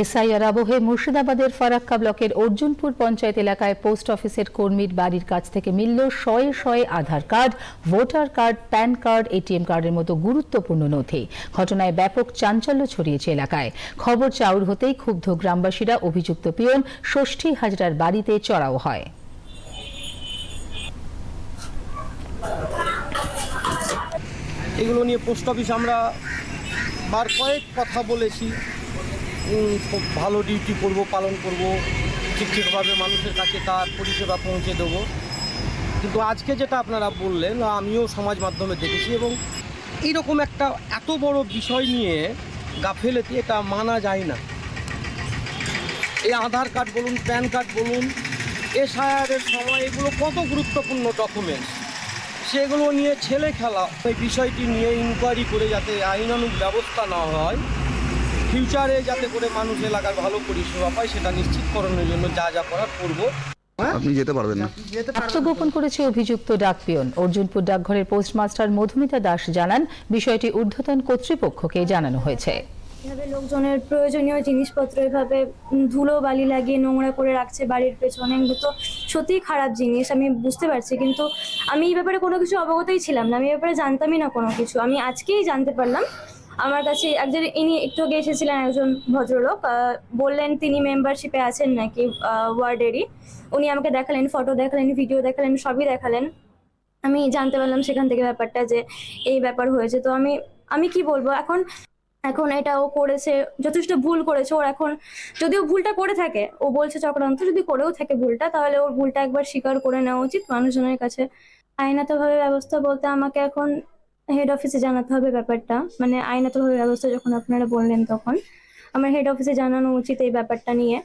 SIR আবহে মুর্শিদাবাদের ফারাক্কা ব্লকের অর্জুনপুর পঞ্চায়েত এলাকায় পোস্ট অফিসের কর্মীর বাড়ির কাছ থেকে মিলল শয়ে শয়ে Aadhaar card, voter card, PAN card, ATM কার্ডের মতো গুরুত্বপূর্ণ নথি। ঘটনায় ব্যাপক চাঞ্চল্য ছড়িয়েছে এলাকায়। খবর চাউর হতেই ক্ষুব্ধ গ্রামবাসীরা অভিযুক্ত পিয়ন ষষ্ঠী হাজরার বাড়িতে চড়াও হয়। এগুলো নিয়ে পোস্ট অফিস আমরা বার কয়েক কথা বলেছি। খুব ভালো ডিউটি করব, পালন করব ঠিক ঠিকভাবে মানুষের কাছে তার পরিষেবা পৌঁছে দেবো। কিন্তু আজকে যেটা আপনারা বললেন, আমিও সমাজ মাধ্যমে দেখেছি এবং এইরকম একটা এত বড় বিষয় নিয়ে গাফেলেতে এটা মানা যায় না। এই আধার কার্ড বলুন, প্যান কার্ড বলুন, এসআইআরের সময় এগুলো কত গুরুত্বপূর্ণ ডকুমেন্টস? সেগুলো নিয়ে ছেলে খেলা এই বিষয়টি নিয়ে ইনকোয়ারি করে যাতে আইনানুগ ব্যবস্থা না হয় ফিউচারে যাতে করে মানুষ এলাকার ভালো পরিষেবা পায় সেটা নিশ্চিতকরণের জন্য যা যা করার করব। আপনি যেতে পারবেন না। আত্মগোপন করেছে অভিযুক্ত ডাক পিয়ন অর্জুনপুর ডাকঘরের পোস্টমাস্টার মধুমিতা দাস জানান বিষয়টি ঊর্ধ্বতন কর্তৃপক্ষকে জানানো হয়েছে। এভাবে লোকজনের প্রয়োজনীয় জিনিসপত্র এভাবে ধুলো বালি লাগিয়ে নোংরা করে রাখছে বাড়ির পেছনে এগুলো তো সত্যিই খারাপ জিনিস আমি বুঝতে পারছি। কিন্তু আমি এই ব্যাপারে কোনো কিছু অবগতই ছিলাম না আমি এই ব্যাপারে জানতামই না কোনো কিছু। আমি আজকেই জানতে পারলাম আমার কাছে একজন, ইনি একটু আগে এসেছিলেন একজন ভদ্রলোক বললেন তিনি মেম্বারশিপে আছেন নাকি ওয়ার্ডেরই উনি আমাকে দেখালেন ফটো দেখালেন ভিডিও দেখালেন, সবই দেখালেন। আমি জানতে পারলাম সেখান থেকে ব্যাপারটা যে এই ব্যাপার হয়েছে। তো আমি আমি কি বলব, এখন এখন এটা ও করেছে, যথেষ্ট ভুল করেছে। ওর এখন, যদিও ভুলটা করে থাকে, ও বলছে চক্রান্ত, যদি করেও থাকে ভুলটা, তাহলে ওর ভুলটা একবার স্বীকার করে নেওয়া উচিত। মানুষজনের কাছে আইনাতভাবে ব্যবস্থা বলতে আমাকে এখন হেড অফিসে জানাতে হবে ব্যাপারটা। মানে আইনাতভাবে ব্যবস্থা যখন আপনারা বললেন তখন। আমার হেড অফিসে জানানো উচিত এই ব্যাপারটা নিয়ে।